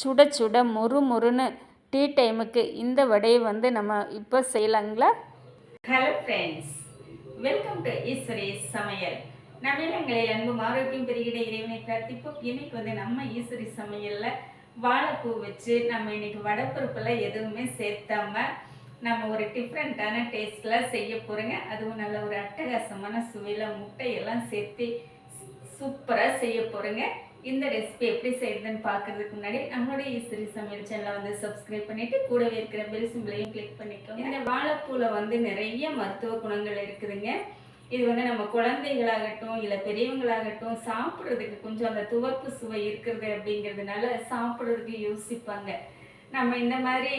சுட சுட மொறு மொறுன்னு டீ டைமுக்கு இந்த வடையை வந்து நம்ம இப்போ செய்யலாங்களா? Hello friends welcome to Eswari சமையல் நவீனங்களில் அன்பும் ஆரோக்கியம் பெருகிட இறைவனை பிரார்த்திப்போம். இன்னைக்கு வந்து நம்ம ஈஸ்வரி சமையலில் வாழைப்பூ வச்சு நம்ம இன்னைக்கு வடப்பருப்பில் எதுவுமே சேர்த்தாம நம்ம ஒரு டிஃப்ரெண்ட்டான டேஸ்ட்டில் செய்ய போகிறோங்க அதுவும் நல்ல ஒரு அட்டகாசமான சுவையில் முட்டையெல்லாம் சேர்த்து சூப்பராக செய்ய போகிறோங்க இந்த ரெசிபி எப்படி செய்யறதுன்னு பார்க்கறதுக்கு முன்னாடி நம்மளுடைய ஈஸ்வரி சமையல் சேனலை வந்து சப்ஸ்கிரைப் பண்ணிட்டு கூடவே இருக்கிற பெல் சிம்பிளையும் கிளிக் பண்ணிக்கோங்க. இந்த வாழைப்பூல வந்து நிறைய மருத்துவ குணங்கள் இருக்குதுங்க. இது வந்து நம்ம குழந்தைகளாகட்டும் இல்லை பெரியவங்களாகட்டும் சாப்பிட்றதுக்கு கொஞ்சம் அந்த துவர்ப்பு சுவை இருக்கிறது அப்படிங்கிறதுனால சாப்பிட்றதுக்கு யோசிப்பாங்க. நம்ம இந்த மாதிரி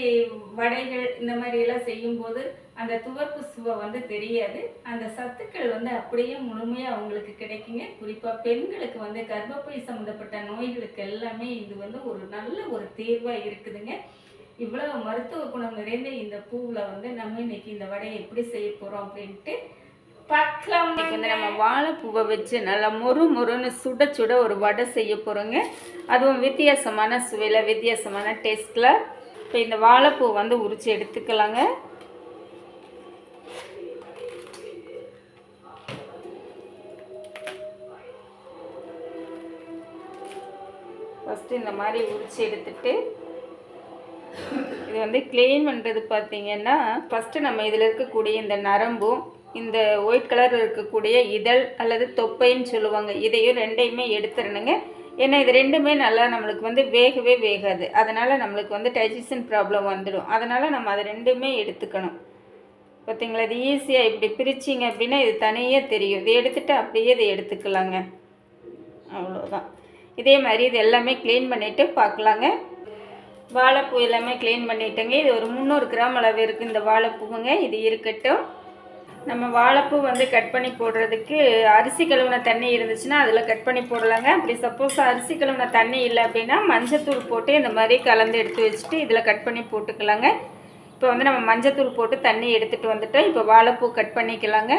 வடைகள் இந்த மாதிரி எல்லாம் செய்யும்போது அந்த துவர்ப்பு சுவை வந்து தெரியாது. அந்த சத்துக்கள் வந்து அப்படியே முழுமையாக அவங்களுக்கு கிடைக்குங்க. குறிப்பாக பெண்களுக்கு வந்து கர்ப்பப்பை சம்மந்தப்பட்ட நோய்களுக்கு எல்லாமே இது வந்து ஒரு நல்ல ஒரு தீர்வாக இருக்குதுங்க. இவ்வளோ மருத்துவ குணம் நிறைந்த இந்த பூவில் வந்து நம்ம இன்னைக்கு இந்த வடையை எப்படி செய்ய போகிறோம் அப்படின்ட்டு பார்க்கலாம் இன்னைக்கு வந்து நம்ம வாழைப்பூவை வச்சு நல்லா மொறு மொறுன்னு சுட சுட ஒரு வடை செய்ய போகிறோங்க அதுவும் வித்தியாசமான சுவையில் வித்தியாசமான டேஸ்ட்டில் இப்போ இந்த வாழைப்பூ வந்து உரித்து எடுத்துக்கலாங்க. ஃபஸ்ட்டு இந்த மாதிரி உரித்து எடுத்துட்டு இது வந்து க்ளீன் பண்ணுறது பார்த்திங்கன்னா ஃபஸ்ட்டு நம்ம இதில் இருக்கக்கூடிய இந்த நரம்பும் இந்த ஒயிட் கலர் இருக்கக்கூடிய இதழ் அல்லது தொப்பைன்னு சொல்லுவாங்க. இதையும் ரெண்டையுமே எடுத்துடணுங்க ஏன்னா இது ரெண்டுமே நல்லா நம்மளுக்கு வந்து வேகவே வேகாது. அதனால் நம்மளுக்கு வந்து டைஜஷன் ப்ராப்ளம் வந்துடும். அதனால் நம்ம அதை ரெண்டுமே எடுத்துக்கணும். பார்த்தீங்களா இது ஈஸியாக இப்படி பிரிச்சிங்க அப்படின்னா இது தனியாக தெரியும். இதை எடுத்துகிட்டு அப்படியே இதை எடுத்துக்கலாங்க. அவ்வளோதான் இதே மாதிரி இது எல்லாமே க்ளீன் பண்ணிவிட்டு பார்க்கலாங்க. வாழைப்பூ எல்லாமே க்ளீன் பண்ணிட்டேங்க. இது ஒரு முந்நூறு கிராம் அளவு இருக்குது இந்த வாழைப்பூவுங்க. இது இருக்கட்டும். நம்ம வாழைப்பூ வந்து கட் பண்ணி போடுறதுக்கு அரிசி கழுவின தண்ணி இருந்துச்சுன்னா அதில் கட் பண்ணி போடலாங்க. அப்படி சப்போஸ் அரிசி கழுவின தண்ணி இல்லை அப்படின்னா மஞ்சத்தூள் போட்டு இந்த மாதிரி கலந்து எடுத்து வச்சுட்டு இதில் கட் பண்ணி போட்டுக்கலாங்க. இப்போ வந்து நம்ம மஞ்சத்தூள் போட்டு தண்ணி எடுத்துகிட்டு வந்துட்டோம். இப்போ வாழைப்பூ கட் பண்ணிக்கலாங்க.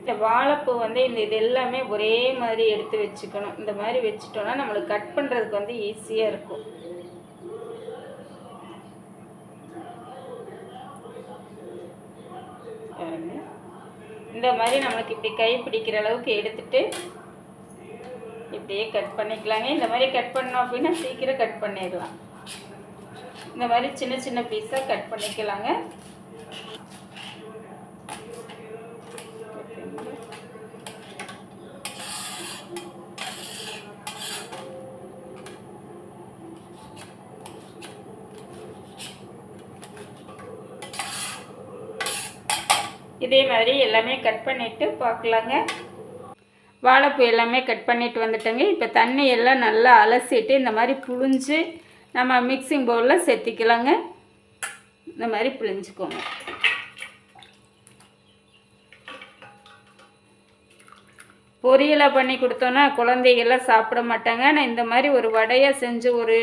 இந்த வாழைப்பூ வந்து இந்த இது எல்லாமே ஒரே மாதிரி எடுத்து வச்சுக்கணும். இந்த மாதிரி வச்சுட்டோன்னா நம்மளுக்கு கட் பண்ணுறதுக்கு வந்து ஈஸியாக இருக்கும் பாருங்க. இந்த மாதிரி நம்மளுக்கு இப்படி கை பிடிக்கிற அளவுக்கு எடுத்துட்டு இப்படியே கட் பண்ணிக்கலாங்க. இந்த மாதிரி கட் பண்ணோம் அப்படின்னா சீக்கிரம் கட் பண்ணிடலாம். இந்த மாதிரி சின்ன சின்ன பீஸாக கட் பண்ணிக்கலாங்க. இதே மாதிரி எல்லாமே கட் பண்ணிவிட்டு பார்க்கலாங்க வாழைப்பூ எல்லாமே கட் பண்ணிட்டு வந்துட்டேங்க. இப்போ தண்ணி எல்லாம் நல்லா அலசிட்டு இந்த மாதிரி புழிஞ்சு நம்ம மிக்சிங் பவுலில் சேர்த்திக்கலாங்க இந்த மாதிரி புழிஞ்சுக்கோங்க. பொரியலாக பண்ணி கொடுத்தோன்னா குழந்தைகள்லாம் சாப்பிட மாட்டாங்க. ஆனால் இந்த மாதிரி ஒரு வடையாக செஞ்சு ஒரு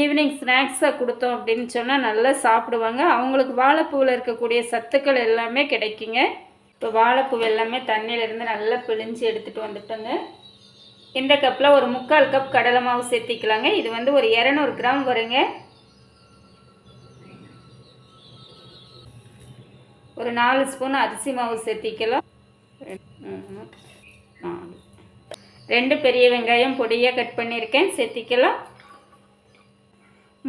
ஈவினிங் ஸ்நாக்ஸாக கொடுத்தோம் அப்படின்னு சொன்னால் நல்லா சாப்பிடுவாங்க. அவங்களுக்கு வாழைப்பூவில் இருக்கக்கூடிய சத்துக்கள் எல்லாமே கிடைக்குங்க. இப்போ வாழைப்பூ எல்லாமே தண்ணியிலேருந்து நல்லா பிழிஞ்சு எடுத்துகிட்டு வந்துட்டோங்க. இந்த கப்பில் ஒரு முக்கால் கப் கடலை மாவு சேர்த்திக்கலாங்க. இது வந்து ஒரு இரநூறு கிராம் வருங்க. ஒரு நாலு ஸ்பூன் அரிசி மாவு சேர்த்திக்கலாம். ரெண்டு பெரிய வெங்காயம் பொடியாக கட் பண்ணியிருக்கேன். சேர்த்திக்கலாம்.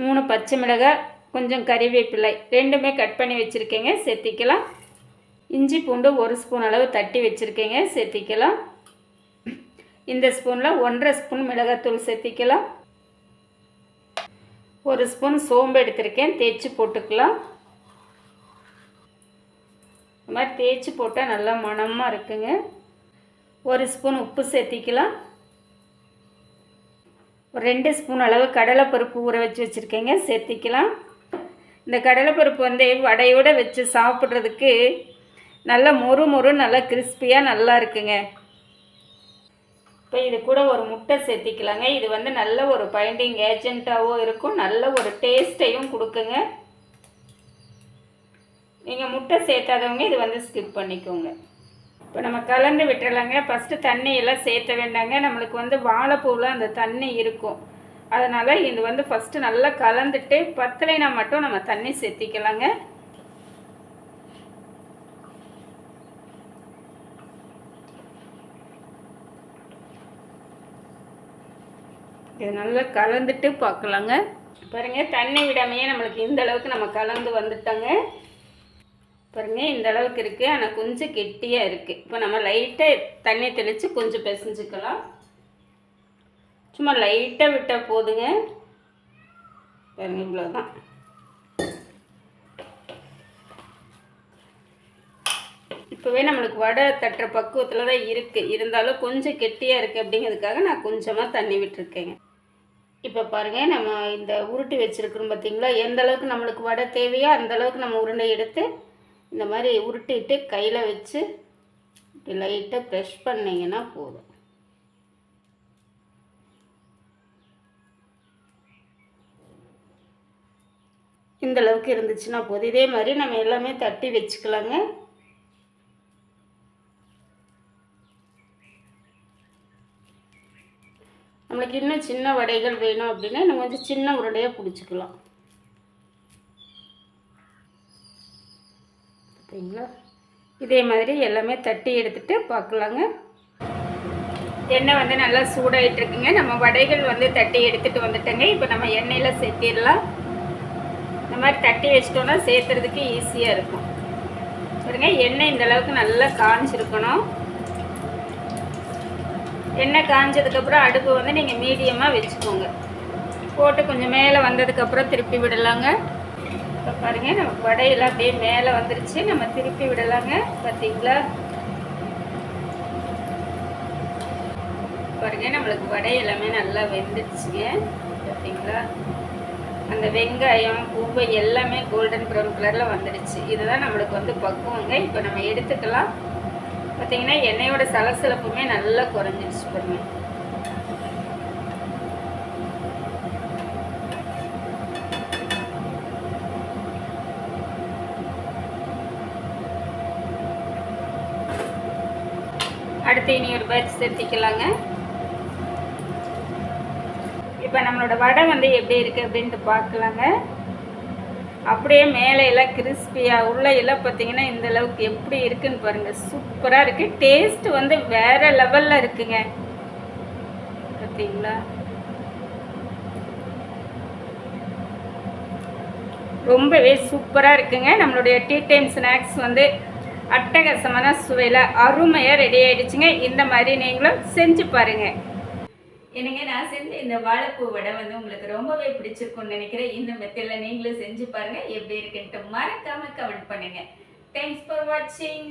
மூணு பச்சை மிளகாய் கொஞ்சம் கறிவேப்பிலை ரெண்டுமே கட் பண்ணி வச்சுருக்கேங்க. சேர்த்திக்கலாம். இஞ்சி பூண்டு ஒரு ஸ்பூன் அளவு தட்டி வச்சுருக்கேங்க. சேர்த்திக்கலாம். இந்த ஸ்பூனில் ஒன்றரை ஸ்பூன் மிளகாத்தூள் சேர்த்திக்கலாம். ஒரு ஸ்பூன் சோம்பு எடுத்திருக்கேன். தேய்ச்சி போட்டுக்கலாம். இந்த மாதிரி தேய்ச்சி போட்டால் நல்லா மணமாக இருக்குங்க. ஒரு ஸ்பூன் உப்பு சேர்த்திக்கலாம். ஒரு ரெண்டு ஸ்பூன் அளவு கடலைப்பருப்பு ஊற வச்சு வச்சுருக்கேங்க. சேர்த்திக்கலாம். இந்த கடலைப்பருப்பு வந்து வடையோடு வச்சு சாப்பிட்றதுக்கு நல்லா மொறு மொறு நல்லா கிறிஸ்பியாக நல்லா இருக்குங்க. இப்போ இது கூட ஒரு முட்டை சேர்த்திக்கலாங்க. இது வந்து நல்ல ஒரு பைண்டிங் ஏஜென்ட்டாகவும் இருக்கும். நல்ல ஒரு டேஸ்ட்டையும் கொடுக்குங்க. நீங்கள் முட்டை சேர்த்தாதவங்க இது வந்து ஸ்கிப் பண்ணிக்கோங்க. இப்போ நம்ம கலந்து விட்டுறலாங்க. ஃபஸ்ட்டு தண்ணி எல்லாம் சேர்த்த வேண்டாங்க. நம்மளுக்கு வந்து வாழைப்பூவில் அந்த தண்ணி இருக்கும். அதனால் இது வந்து ஃபஸ்ட்டு நல்லா கலந்துட்டு பத்தலைனா மட்டும் நம்ம தண்ணி சேர்த்திக்கலாங்க. இது நல்லா கலந்துட்டு பார்க்கலாங்க பாருங்க தண்ணி விடாமையே நம்மளுக்கு இந்த அளவுக்கு நம்ம கலந்து வந்துட்டோங்க. பாருங்க இந்த அளவுக்கு இருக்குது ஆனால் கொஞ்சம் கெட்டியாக இருக்குது இப்போ நம்ம லைட்டாக தண்ணி தெளித்து கொஞ்சம் பிசைஞ்சுக்கலாம். சும்மா லைட்டாக விட்டால் போதுங்க. பாருங்க இவ்வளோதான் இப்போவே நம்மளுக்கு வடை தட்டுற பக்குவத்தில் தான் இருக்குது இருந்தாலும் கொஞ்சம் கெட்டியாக இருக்குது அப்படிங்கிறதுக்காக நான் கொஞ்சமாக தண்ணி விட்டுருக்கேங்க. இப்போ பாருங்கள் நம்ம இந்த உருட்டி வச்சுருக்குறோம் பார்த்தீங்களா எந்த அளவுக்கு நம்மளுக்கு வடை தேவையோ அந்த அளவுக்கு நம்ம உருண்டை எடுத்து இந்த மாதிரி உருட்டிட்டு கையில் வச்சு இப்படி லைட்டாக ப்ரெஷ் பண்ணிங்கன்னா போதும். இந்த அளவுக்கு இருந்துச்சுன்னா போதும். இதே மாதிரி நம்ம எல்லாமே தட்டி வச்சுக்கலாங்க. நம்மளுக்கு இன்னும் சின்ன வடைகள் வேணும் அப்படின்னா நம்ம கொஞ்சம் சின்ன உருண்டையாக பிடிச்சிக்கலாம். சரிங்களா இதே மாதிரி எல்லாமே தட்டி எடுத்துகிட்டு பார்க்கலாங்க. எண்ணெய் வந்து நல்லா சூடாயிட்டு இருக்குங்க நம்ம வடைகள் வந்து தட்டி எடுத்துகிட்டு வந்துட்டோங்க. இப்போ நம்ம எண்ணெயில் சேர்த்திடலாம். இந்த மாதிரி தட்டி வச்சிட்டோன்னா சேர்த்துறதுக்கு ஈஸியாக இருக்கும். பாருங்க எண்ணெய் இந்த அளவுக்கு நல்லா காஞ்சிருக்கணும். எண்ணெய் காஞ்சதுக்கப்புறம் அடுப்பு வந்து நீங்கள் மீடியமாக வச்சுக்கோங்க. போட்டு கொஞ்சம் மேலே வந்ததுக்கப்புறம் திருப்பி விடலாங்க. பாருங்கள் நம்ம வடையெல்லாம் அப்படியே மேலே வந்துருச்சு. நம்ம திருப்பி விடலாங்க. பார்த்தீங்களா பாருங்க நம்மளுக்கு வடை எல்லாமே நல்லா வெந்துடுச்சுங்க பார்த்தீங்களா அந்த வெங்காயம் பூவை எல்லாமே கோல்டன் ப்ரௌன் கலரில் வந்துடுச்சு இதுதான் நம்மளுக்கு வந்து பக்குவங்க. இப்போ நம்ம எடுத்துக்கலாம். பார்த்தீங்கன்னா எண்ணெயோட சலசலப்புமே நல்லா குறைஞ்சிடுச்சு பாருங்க. அடுத்து இனி ஒரு பேட்ச் சேர்த்திக்கலாங்க. இப்போ நம்மளோட வடை வந்து எப்படி இருக்குது அப்படின்ட்டு பார்க்கலாங்க. அப்படியே மேலே எல்லாம் கிறிஸ்பியாக உள்ள எல்லாம் பார்த்தீங்கன்னா இந்த அளவுக்கு எப்படி இருக்குன்னு பாருங்கள் சூப்பராக இருக்குது டேஸ்ட் வந்து வேறு லெவலில் இருக்குங்க. பார்த்தீங்களா? ரொம்பவே சூப்பராக இருக்குங்க. நம்மளுடைய டீ டைம் ஸ்நாக்ஸ் வந்து அட்டகாசமான சுவையில் அருமையாக ரெடி ஆகிடுச்சிங்க இந்த மாதிரி நீங்களும் செஞ்சு பாருங்கள் என்னங்க நான் செஞ்ச இந்த வாழைப்பூ வடை வந்து உங்களுக்கு ரொம்பவே பிடிச்சிருக்கும்னு நினைக்கிறேன். இந்த மெத்தடில் நீங்களும் செஞ்சு பாருங்கள் எப்படி இருக்குன்ட்டு மறக்காமல் கமெண்ட் பண்ணுங்கள் தேங்க்ஸ் ஃபார் வாட்சிங்